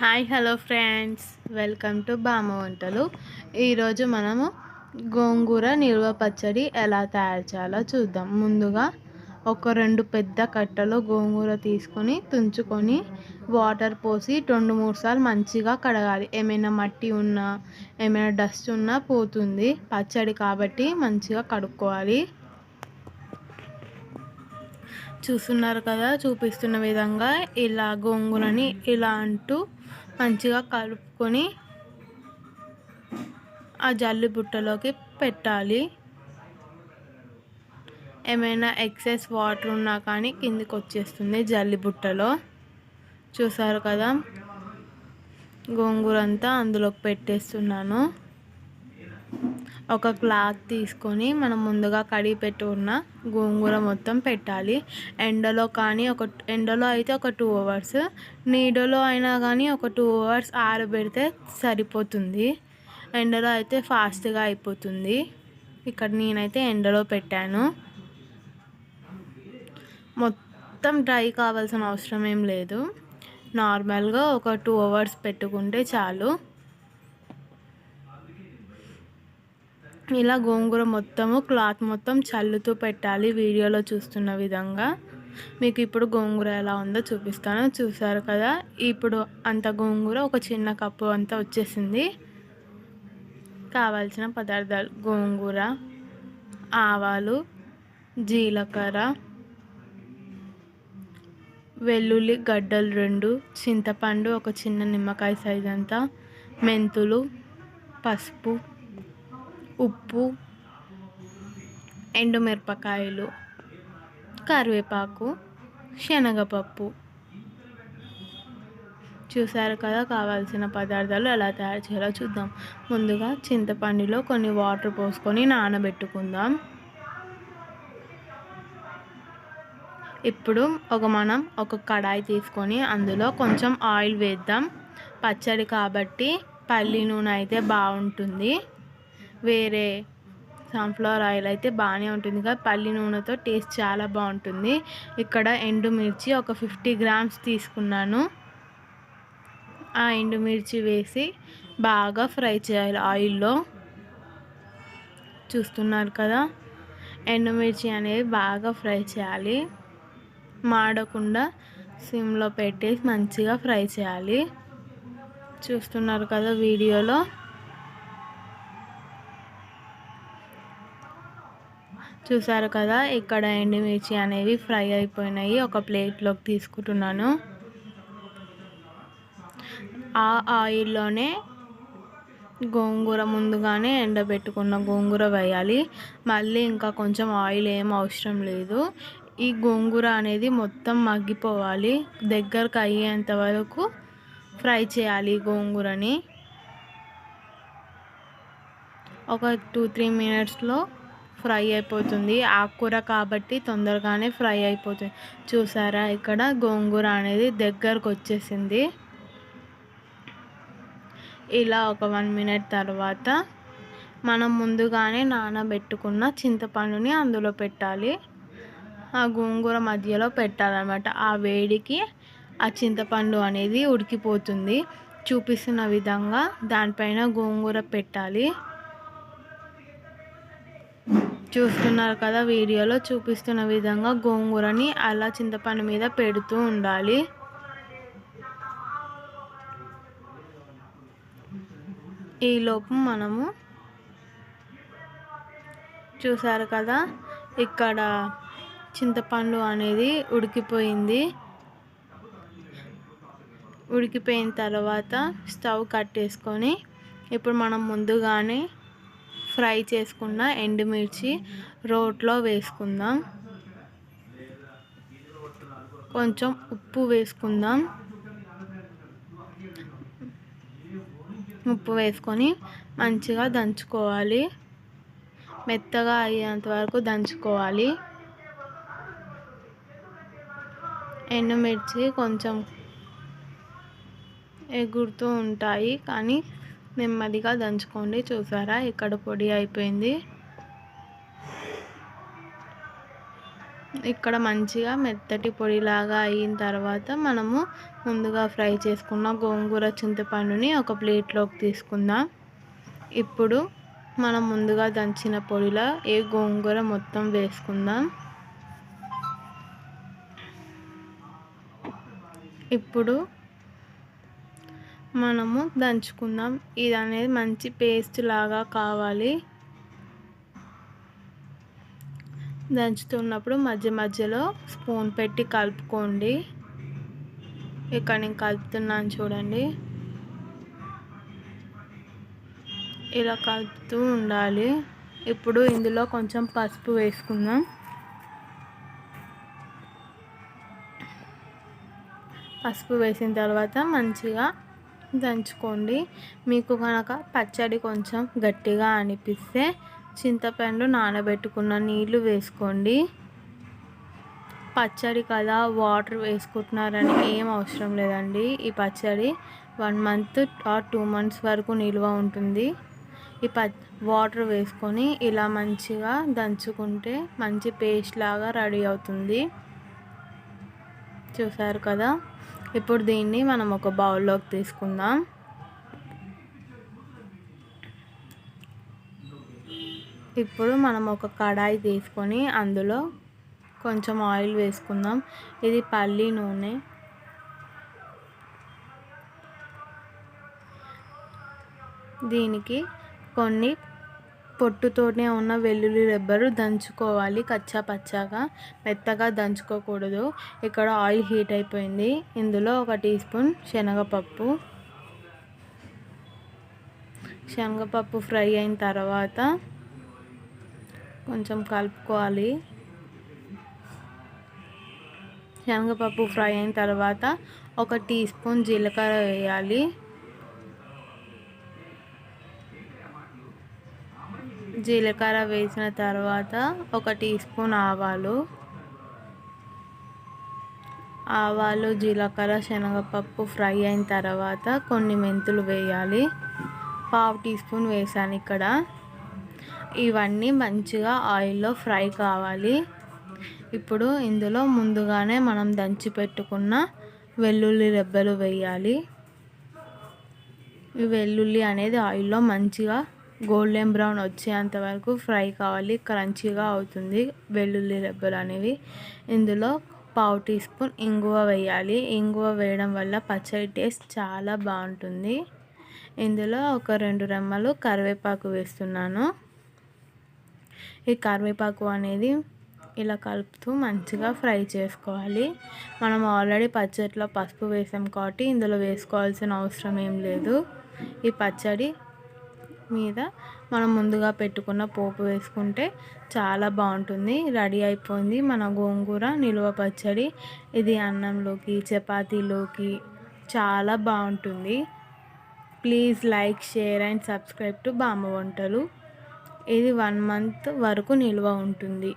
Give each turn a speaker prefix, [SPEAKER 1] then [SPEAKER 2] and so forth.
[SPEAKER 1] Hi hello friends. Welcome to Bamma Vantalu. ఈరోజు మనము గోంగూర నిల్వ పచ్చడి ఎలా తయారు చేయాలో చూద్దాం. ముందుగా ఒక రెండు పెద్ద కట్టలు గోంగూర తీసుకొని తుంచుకొని వాటర్ పోసి రెండు మూడు సార్లు మంచిగా కడగాలి. ఏమైనా మట్టి ఉన్నా ఏమైనా డస్ట్ ఉన్నా పోతుంది. పచ్చడి కాబట్టి మంచిగా కడుక్కోవాలి. చూస్తున్నారు కదా చూపిస్తున్న విధంగా ఇలా గోంగూరని ఇలా అంటూ మంచిగా కలుపుకొని ఆ జల్లి బుట్టలోకి పెట్టాలి. ఏమైనా ఎక్సెస్ వాటర్ ఉన్నా కానీ కిందికి వచ్చేస్తుంది జల్లి బుట్టలో. చూసారు కదా గోంగూర అంతా అందులోకి పెట్టేస్తున్నాను. ఒక క్లాత్ తీసుకొని మనం ముందుగా కడిగి పెట్టి ఉన్న గోంగూర మొత్తం పెట్టాలి. ఎండలో కానీ ఒక ఎండలో అయితే ఒక టూ అవర్స్ నీడలో అయినా కానీ ఒక టూ అవర్స్ ఆరబెడితే సరిపోతుంది. ఎండలో అయితే ఫాస్ట్గా అయిపోతుంది. ఇక్కడ నేనైతే ఎండలో పెట్టాను. మొత్తం డ్రై కావాల్సిన అవసరం ఏం లేదు. నార్మల్గా ఒక టూ అవర్స్ పెట్టుకుంటే చాలు. ఇలా గోంగూర మొత్తము క్లాత్ మొత్తం చల్లుతూ పెట్టాలి వీడియోలో చూస్తున్న విధంగా. మీకు ఇప్పుడు గోంగూర ఎలా ఉందో చూపిస్తాను. చూసారు కదా? ఇప్పుడు అంత గోంగూర ఒక చిన్న కప్పు అంతా వచ్చేసింది. కావాల్సిన పదార్థాలు గోంగూర ఆవాలు జీలకర్ర వెల్లుల్లి గడ్డలు రెండు చింతపండు ఒక చిన్న నిమ్మకాయ సైజ్ అంతా మెంతులు పసుపు ఉప్పు ఎండుమిరపకాయలు కరివేపాకు శనగపప్పు. చూసారు కదా కావాల్సిన పదార్థాలు ఎలా తయారు చేయాలో చూద్దాం. ముందుగా చింతపండులో కొన్ని వాటర్ పోసుకొని నానబెట్టుకుందాం. ఇప్పుడు ఒక మనం ఒక కడాయి తీసుకొని అందులో కొంచెం ఆయిల్ వేద్దాం. పచ్చడి కాబట్టి పల్లి నూనె అయితే బాగుంటుంది. వేరే సన్ఫ్లవర్ ఆయిల్ అయితే బాగానే ఉంటుంది. కదా పల్లి నూనెతో టేస్ట్ చాలా బాగుంటుంది. ఇక్కడ ఎండుమిర్చి ఒక ఫిఫ్టీ గ్రామ్స్ తీసుకున్నాను. ఆ ఎండుమిర్చి వేసి బాగా ఫ్రై చేయాలి ఆయిల్లో. చూస్తున్నారు కదా? ఎండుమిర్చి అనేది బాగా ఫ్రై చేయాలి. మాడకుండా సిమ్లో పెట్టేసి మంచిగా ఫ్రై చేయాలి. చూస్తున్నారు కదా వీడియోలో? చూసారు కదా ఇక్కడ ఎండుమిర్చి అనేవి ఫ్రై అయిపోయినాయి. ఒక ప్లేట్లోకి తీసుకుంటున్నాను. ఆ ఆయిల్లోనే గోంగూర ముందుగానే ఎండబెట్టుకున్న గోంగూర వేయాలి. మళ్ళీ ఇంకా కొంచెం ఆయిల్ ఏం అవసరం లేదు. ఈ గోంగూర అనేది మొత్తం మగ్గిపోవాలి. దగ్గరకు అయ్యేంత వరకు ఫ్రై చేయాలి గోంగూరని. ఒక టూ త్రీ మినిట్స్లో ఫ్రై అయిపోతుంది. ఆకుకూర కాబట్టి తొందరగానే ఫ్రై అయిపోతుంది చూసారా? ఇక్కడ గోంగూర అనేది దగ్గరకు వచ్చేసింది. ఇలా ఒక వన్ మినిట్ తర్వాత మనం ముందుగానే నానబెట్టుకున్న చింతపండుని అందులో పెట్టాలి. ఆ గోంగూర మధ్యలో పెట్టాలన్నమాట. ఆ వేడికి ఆ చింతపండు అనేది ఉడికిపోతుంది. చూపిస్తున్న విధంగా దానిపైన గోంగూర పెట్టాలి. చూస్తున్నారు కదా వీడియోలో చూపిస్తున్న విధంగా గోంగూరని అలా చింతపండు మీద పెడుతూ ఉండాలి. ఈలోపు మనము చూసారు కదా ఇక్కడ చింతపండు అనేది ఉడికిపోయింది. ఉడికిపోయిన తర్వాత స్టవ్ కట్టేసుకొని ఇప్పుడు మనం ముందుగానే ఫ్రై చేసుకున్న ఎండుమిర్చి రోట్లో వేసుకుందాం. కొంచెం ఉప్పు వేసుకుందాం. ఉప్పు వేసుకొని మంచిగా దంచుకోవాలి. మెత్తగా అయ్యేంత వరకు దంచుకోవాలి. ఎండుమిర్చి కొంచెం ఎగురుతూ ఉంటాయి కానీ నెమ్మదిగా దంచుకోండి. చూసారా? ఇక్కడ పొడి అయిపోయింది. ఇక్కడ మంచిగా మెత్తటి పొడిలాగా అయిన తర్వాత మనము ముందుగా ఫ్రై చేసుకున్న గోంగూర చింతపండుని ఒక ప్లేట్లోకి తీసుకుందాం. ఇప్పుడు మనం ముందుగా దంచిన పొడిలో ఏ గోంగూర మొత్తం వేసుకుందాం. ఇప్పుడు మనము దంచుకుందాం. ఇది అనేది మంచి పేస్ట్ లాగా కావాలి. దంచుతున్నప్పుడు మధ్య మధ్యలో స్పూన్ పెట్టి కలుపుకోండి. ఇక్కడ నేను కలుపుతున్నాను చూడండి. ఇలా కలుపుతూ ఉండాలి. ఇప్పుడు ఇందులో కొంచెం పసుపు వేసుకుందాం. పసుపు వేసిన తర్వాత మంచిగా దంచుకోండి. మీకు కనుక పచ్చడి కొంచెం గట్టిగా అనిపిస్తే చింతపండు నానబెట్టుకున్న నీళ్ళు వేసుకోండి. పచ్చడి కదా వాటర్ వేసుకుంటున్నారని ఏం అవసరం లేదండి. ఈ పచ్చడి one month or two months వరకు నిల్వ ఉంటుంది. ఈ ప వాటర్ వేసుకొని ఇలా మంచిగా దంచుకుంటే మంచి పేస్ట్ లాగా రెడీ అవుతుంది. చూసారు కదా? ఇప్పుడు దీన్ని మనం ఒక బౌల్లోకి తీసుకుందాం. ఇప్పుడు మనం ఒక కడాయి తీసుకొని అందులో కొంచెం ఆయిల్ వేసుకుందాం. ఇది పల్లి నూనె. దీనికి కొన్ని పొట్టుతోనే ఉన్న వెల్లుల్లి రెబ్బరు దంచుకోవాలి కచ్చా పచ్చాగా మెత్తగా దంచుకోకూడదు. ఇక్కడ ఆయిల్ హీట్ అయిపోయింది. ఇందులో ఒక టీ స్పూన్ శనగపప్పు. శనగపప్పు ఫ్రై అయిన తర్వాత కొంచెం కలుపుకోవాలి. శనగపప్పు ఫ్రై అయిన తర్వాత ఒక టీ స్పూన్ జీలకర్ర వేయాలి. జీలకర్ర వేసిన తర్వాత ఒక టీ స్పూన్ ఆవాలు. ఆవాలు జీలకర్ర శనగపప్పు ఫ్రై అయిన తర్వాత కొన్ని మెంతులు వేయాలి. పావు టీ స్పూన్ వేసాను ఇక్కడ. ఇవన్నీ మంచిగా ఆయిల్లో ఫ్రై కావాలి. ఇప్పుడు ఇందులో ముందుగానే మనం దంచి పెట్టుకున్న వెల్లుల్లి రెబ్బలు వేయాలి. ఈ వెల్లుల్లి అనేది ఆయిల్లో మంచిగా గోల్డెన్ బ్రౌన్ వచ్చేంత వరకు ఫ్రై కావాలి క్రంచీగా అవుతుంది. వెల్లుల్లి రెబ్బలు అనేవి. ఇందులో పావు టీ స్పూన్ ఇంగువ వేయాలి. ఇంగువ వేయడం వల్ల పచ్చడి టేస్ట్ చాలా బాగుంటుంది. ఇందులో ఒక రెండు రెమ్మలు కరివేపాకు వేస్తున్నాను. ఈ కరివేపాకు అనేది ఇలా కలుపుతూ మంచిగా ఫ్రై చేసుకోవాలి. మనం ఆల్రెడీ పచ్చడిలో పసుపు వేసాం కాబట్టి ఇందులో వేసుకోవాల్సిన అవసరం ఏం లేదు. ఈ పచ్చడి మీద మనం ముందుగా పెట్టుకున్న పోపు వేసుకుంటే చాలా బాగుంటుంది. రెడీ అయిపోయింది మన గోంగూర నిలువ పచ్చడి. ఇది అన్నంలోకి చపాతీలోకి చాలా బాగుంటుంది. Please like share and subscribe to Bamma Vantalu. ఇది వన్ మంత్ వరకు నిల్వ ఉంటుంది.